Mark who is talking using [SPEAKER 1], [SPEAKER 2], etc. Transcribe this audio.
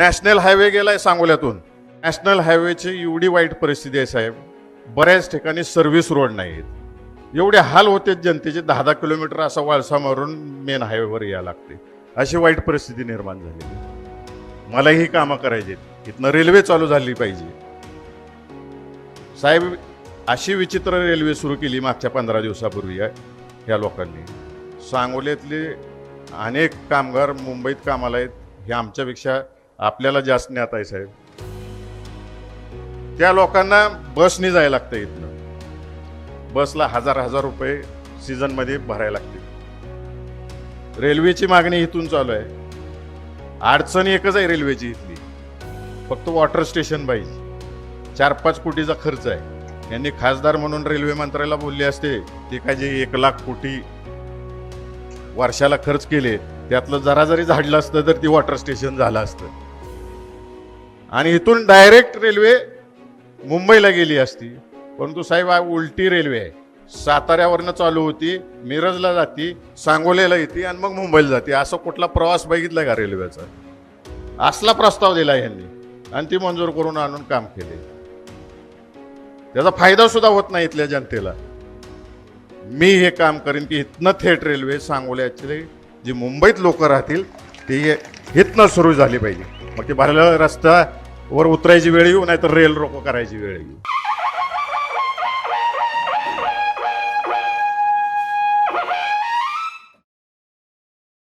[SPEAKER 1] National highway गेलाय सांगोल्यातून. National हायवेची एवढी वाईट परिस्थिती आहे साहेब. बऱ्याच ठिकाणी सर्व्हिस रोड नाहीत एवढे हाल होते जनतेचे दहा दहा किलोमीटर असा वाळसा मारून मेन हायवेवर यायला लागते. अशी वाईट परिस्थिती निर्माण झालेली मला ही कामं करायची इथनं रेल्वे चालू झाली पाहिजे. साहेब अशी विचित्र रेल्वे सुरू केली मागच्या पंधरा दिवसापूर्वी या- लोकांनी. सांगोल्यातले अनेक कामगार मुंबईत कामाला आहेत. हे आमच्यापेक्षा आपल्याला जास्त ज्ञात आहे साहेब. त्या लोकांना बसने जायला लागतं इथनं. बसला हजार हजार रुपये सीझनमध्ये भरायला लागते रेल्वेची मागणी इथून चालू आहे. अडचण एकच आहे रेल्वेची इथली. फक्त वॉटर स्टेशन पाहिजे. चार पाच कोटीचा खर्च आहे. यांनी खासदार म्हणून रेल्वे मंत्र्याला बोलले असते ते काय जे एक लाख कोटी वर्षाला खर्च केले त्यातलं जरा जरी झाडलं असतं तर ती वॉटर स्टेशन झालं असतं. आणि इथून डायरेक्ट रेल्वे मुंबईला गेली असती. परंतु साहेब उलटी रेल्वे आहे. साताऱ्यावरनं चालू होती मिरजला जाती सांगोल्याला येते आणि मग मुंबईला जाते. असं कुठला प्रवास बघितला का रेल्वेचा? असला प्रस्ताव दिला यांनी आणि ती मंजूर करून आणून काम केले. त्याचा फायदा सुद्धा होत नाही इथल्या जनतेला. मी हे काम करीन की इथनं थेट रेल्वे सांगोल्याचे जी मुंबईत लोक राहतील ती इथनं सुरू झाली पाहिजे. मग ते भरलेला वर उतरायची वेळ येऊ नाहीतर रेल रोको करायची वेळ येऊ.